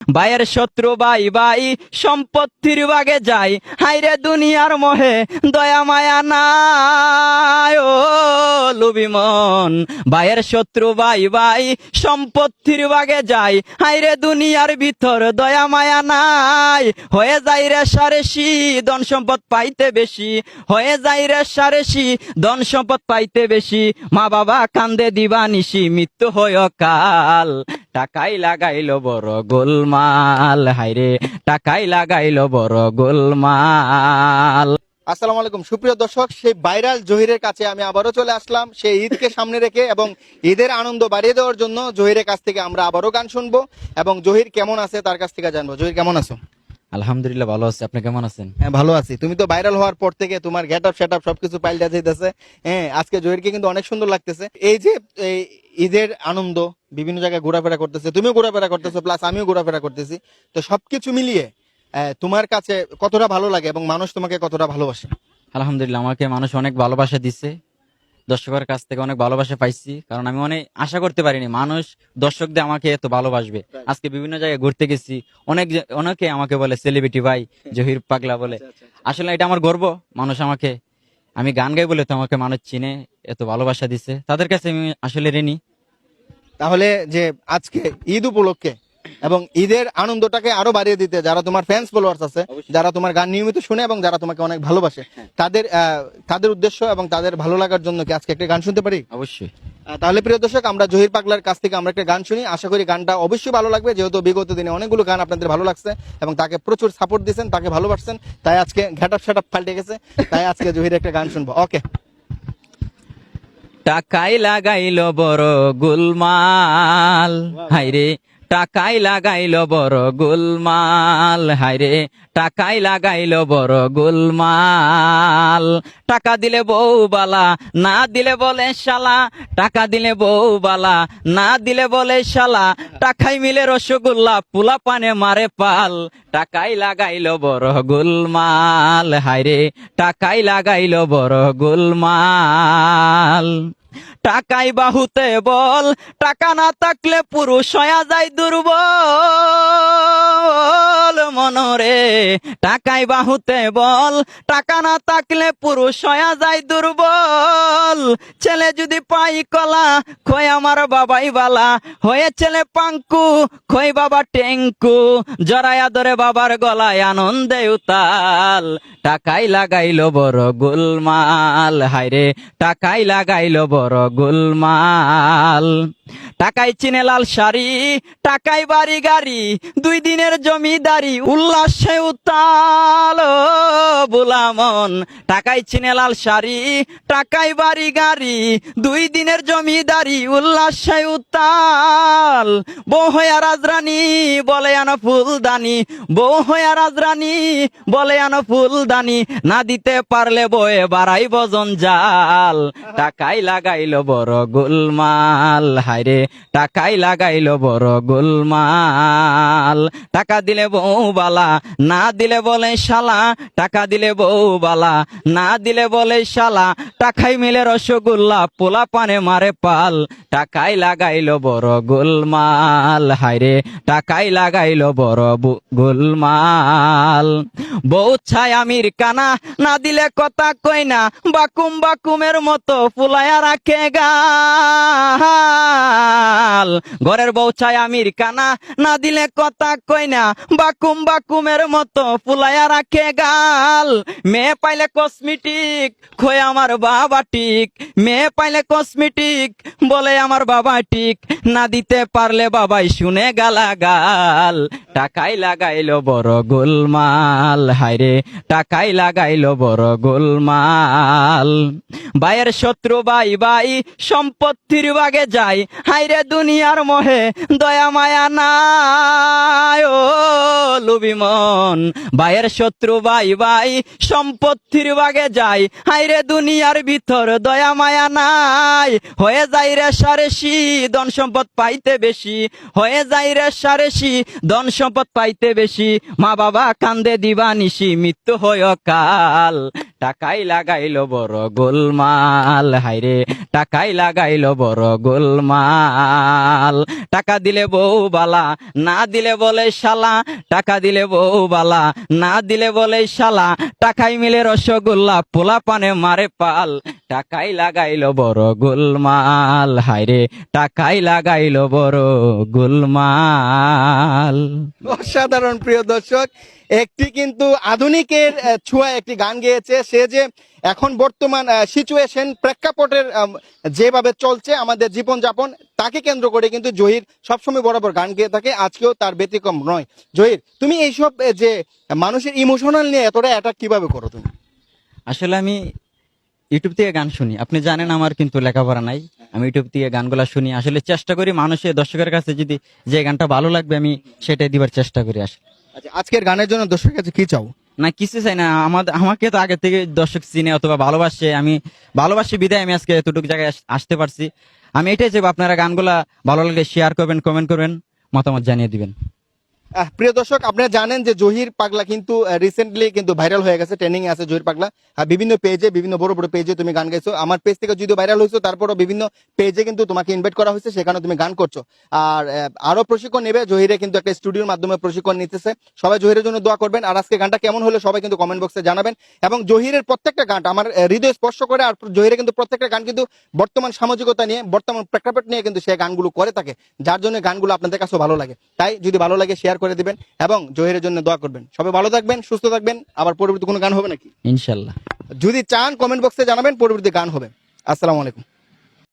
ভাইয়ের শত্রু ভাই ভাই, সম্পত্তির বাগে যাই। হাইরে দুনিয়ার মোহে দয়া মায়া নাই, ও লুবিমন ভাইয়ের শত্রু ভাই ভাই, সম্পত্তির বাগে যাই। হাইরে দুনিয়ার ভিতর দয়া মায়া নাই। হয়ে যাই রে সারেসি ধন সম্পদ পাইতে বেশি। হয়ে যাই রে সারেসি ধন সম্পদ পাইতে বেশি। মা বাবা কান্দে দিবা নিশি মৃত্যু হয় কাল টাকাই লাগাইল বড় গোলমাল হাইরে টাকাই লাগাইল বড় গোলমাল। আসসালামু আলাইকুম। সুপ্রিয় দর্শক, সেই ভাইরাল জহিরের কাছে আমি আবারও চলে আসলাম। সেই ঈদকে সামনে রেখে এবং ঈদের আনন্দ বাড়িয়ে দেওয়ার জন্য জহিরের কাছ থেকে আমরা আবারও গান শুনব। এবং জহির কেমন আছে তার কাছ থেকে জানব। জহির, কেমন আছো? আলহামদুলিল্লাহ ভালো আছে। আপনি কেমন আছেন? হ্যাঁ ভালো আছি। তুমি তো ভাইরাল হওয়ার পর থেকে তোমার গেট আপ সেট আপ সবকিছু পাল্টে যেতেছে হ্যাঁ আজকে জহিরকে কিন্তু অনেক সুন্দর লাগতেছে। এই যে এই ঈদের আনন্দ বিভিন্ন জায়গায় ঘোরাফেরা করতেছে। তুমিও ঘোরাফেরা করতেছো প্লাস আমিও ঘোরাফেরা করতেছি। তো সবকিছু মিলিয়ে তোমার কাছে কতটা ভালো লাগে এবং মানুষ তোমাকে কতটা ভালোবাসে? আলহামদুলিল্লাহ আমাকে মানুষ অনেক ভালোবাসা দিচ্ছে দর্শকের কাছ থেকে অনেক ভালোবাসা পাইছি। কারণ আমি অনেক আশা করতে পারিনি মানুষ দর্শকদের আমাকে এত ভালোবাসবে। আজকে বিভিন্ন জায়গায় ঘুরতে গেছি অনেক অনেকে আমাকে বলে সেলিব্রিটি ভাই জহির পাগলা বলে। আসলে এটা আমার গর্ব মানুষ আমাকে আমি গান গাই বলে তো আমাকে মানুষ চিনে এত ভালোবাসা দিছে। তাদের কাছে আমি আসলে ঋণী। তাহলে যে আজকে ঈদ উপলক্ষে এবং ঈদের আনন্দটাকে আরও বাড়িয়ে দিতে যারা তোমার ফ্যান্স ফলোয়ার্স আছে যারা তোমার গান নিয়মিত শুনে এবং যারা তোমাকে অনেক ভালোবাসে তাদের তাদের উদ্দেশ্য এবং তাদের ভালো লাগার জন্য কি আজকে একটা গান শুনতে পারি? অবশ্যই। তাহলে প্রিয় দর্শক আমরা জহির পাগলার কাছ থেকে আমরা একটা গান শুনি। আশা করি গানটা অবশ্যই ভালো লাগবে যেহেতু বিগত দিনে অনেকগুলো গান আপনাদের ভালো লাগছে এবং তাকে প্রচুর সাপোর্ট দিয়েছেন তাকে ভালোবাসছেন তাই আজকে ঘ্যাটাপ সেটাপ পাল্টে গেছে তাই আজকে জহির একটা গান শুনব। ওকে টাকাই লাগাইল বড় গুলমাল। হাইরে টাকাই লাগাইল বড় গুলমাল। হাইরে টাকাই লাগাইল বড় গুলমাল। টাকা দিলে বউ বালা না দিলে বলে শালা। টাকা দিলে বউ বালা না দিলে বলে শালা। টাকাই মিলে রসগোল্লা, পুলা পানে মারে পাল। টাকাই লাগাইল বড় গুলমাল। হাইরে টাকাই লাগাইল বড় গুলমাল। টাকাই বাহুতে বল টাকা না থাকলে পুরুষ হয়া যায় দুর্বল। মনরে টাকাই বাহুতে বল, টাকা না থাকলে পুরুষ হয়া যায় দুর্বল। ছেলে যদি পাই কলা খই আমার বাবাই বালা। হয়ে ছেলে পাঙ্কু খই বাবা টেঙ্কু। জরায়া ধরে বাবার গলায় আনন্দে উতাল। টাকাই লাগাইল বড় গোলমাল। হাইরে টাকাই লাগাইল বড় গোলমাল। টাকাই চিনে লাল শাড়ি টাকাই বাড়ি গাড়ি, দুই দিনের জমিদারি, উল্লাসে উত্তাল বুলামন টাকাই চিনে লাল শাড়ি টাকাই বাড়ি গাড়ি, দুই দিনের জমিদারি, উল্লাসে উত্তাল। বউ হইয়া রাজরানী বলে আনো ফুলদানি, বউ হইয়া রাজরানী বলে আনো ফুলদানি, না দিতে পারলে বয়ে বাড়াই বজন জাল টাকাই লাগাইল বড় গোলমাল হাইরে টাকাই লাগাইল বড় গোলমাল। টাকা দিলে বউ বালা, না দিলে বলে শালা। টাকা দিলে বউ বালা, না দিলে বলে শালা। টাকাই মিলে রসগোল্লা, পোলা পানে মারে পাল। টাকাই লাগাইল বড় গোলমাল হাইরে টাকাই লাগাইল বড় গোলমাল। বউ ছায় আমির কানা, না দিলে কথা কই না। বাকুম বাকুমের মতো ফুলায়া রাখে গাল ঘরের বউ ছায় আমির কানা, না দিলে কথা কই না। বাকুম বাকুমের মতো ফুলায়া রাখে গাল। মেয়ে পাইলে কসমেটিক, খোয় আমার বাবা টিক মেয়ে পাইলে কসমেটিক, বলে আমার বাবা টিক না দিতে পারলে বাবাই শুনে গালা গাল টাকাই লাগাইলো বড় গোলমাল। হাইরে টাকাই লাগাইলো বড় গোলমাল। ভাইয়ের শত্রু ভাই ভাই, সম্পত্তির বাগে যাই। হাইরে দুনিয়ার মোহে দয়া মায়া নাই। ও লুবিমন ভাইয়ের শত্রু ভাই ভাই, সম্পত্তির বাগে যাই। হাইরে দুনিয়ার ভিতর দয়া মায়া নাই। হয়ে যাই রে সারেসি ধন সম্পদ পাইতে বেশি। হয়ে যাই রে সারেসি ধন সম্পদ পাইতে বেশি। মা বাবা কান্দে দিবা নিশি মৃত্যু হয় কাল টাকাই লাগাইলো বড় গোলমাল। হাইরে টাকাই লাগাইলো বড় গোলমাল। টাকা দিলে বউ বালা, না দিলে বলে শালা। টাকা দিলে বউ বালা, না দিলে বলে শালা। টাকাই মিলে রসগোল্লা পোলা পানে মারে পাল। টাকাই লাগাইলো বড় গোলমাল। হাইরে টাকাই লাগাইলো বড় গোলমাল। অসাধারণ প্রিয় দর্শক একটি কিন্তু আধুনিকের ছোঁয়া একটি গান গেয়েছে। সে যে এখন বর্তমান সিচুয়েশন প্রেক্ষাপটের যেভাবে চলছে আমাদের জীবনযাপন তাকে কেন্দ্র করে কিন্তু জহির সবসময় বরাবর গান গেয়ে থাকে। আজকেও তার ব্যতিক্রম নয়। জহির তুমি এইসব যে মানুষের ইমোশনাল নিয়ে এতটা অ্যাটাক কীভাবে করো তুমি? আসলে আমি ইউটিউব থেকে গান শুনি। আপনি জানেন আমার কিন্তু লেখাপড়া নাই। আমি ইউটিউব থেকে গানগুলা শুনি। আসলে চেষ্টা করি মানুষের দর্শকের কাছে যদি যে গানটা ভালো লাগবে আমি সেটাই দিবার চেষ্টা করি আসলে। আচ্ছা আজকের গানের জন্য দর্শকের কাছে কি চাও? না কিছু চাই না। আমাদের আমাকে তো আগে থেকে দর্শক চিনে অথবা ভালোবাসে। আমি ভালোবাসি বিদায় আমি আজকে এতটুকু জায়গায় আসতে পারছি। আমি এটাই চাইব আপনারা গানগুলা ভালো লাগলে শেয়ার করবেন কমেন্ট করবেন মতামত জানিয়ে দিবেন। প্রিয় দর্শক, আপনারা জানেন যে জহির পাগলা কিন্তু রিসেন্টলি কিন্তু ভাইরাল হয়ে গেছে ট্রেনিং আছে জহির পাগলা। বিভিন্ন পেজে বিভিন্ন বড় বড় পেজে তুমি গান গাইছো। আমার পেজ থেকে যদিও ভাইরাল হয়েছো, তারপরও বিভিন্ন পেজে কিন্তু তোমাকে ইনভাইট করা হয়েছে সেখানে তুমি গান করছ। আর আরও প্রশিক্ষণ নেবে, জহিরে কিন্তু একটা স্টুডিওর মাধ্যমে প্রশিক্ষণ নিতেছে। সবাই জহিরের জন্য দোয়া করবেন। আর আজকে গানটা কেমন হলো, সবাই কিন্তু কমেন্ট বক্সে জানাবেন। এবং জহিরের প্রত্যেকটা গান, আমার হৃদয় স্পর্শ করে, আর জহিরে কিন্তু প্রত্যেকটা গান কিন্তু বর্তমান সামাজিকতা নিয়ে, বর্তমান প্রেক্ষাপট নিয়ে কিন্তু সে গানগুলো করে থাকে। যার জন্য গানগুলো আপনাদের কাছেও ভালো লাগে। তাই যদি ভালো লাগে শেয়ার করে দিবেন এবং জহিরের জন্য দোয়া করবেন। সবাই ভালো থাকবেন সুস্থ থাকবেন। আবার পরবর্তী কোনো গান হবে নাকি? ইনশাল্লাহ। যদি চান কমেন্ট বক্সে জানাবেন পরবর্তী গান হবে। আসসালামু আলাইকুম।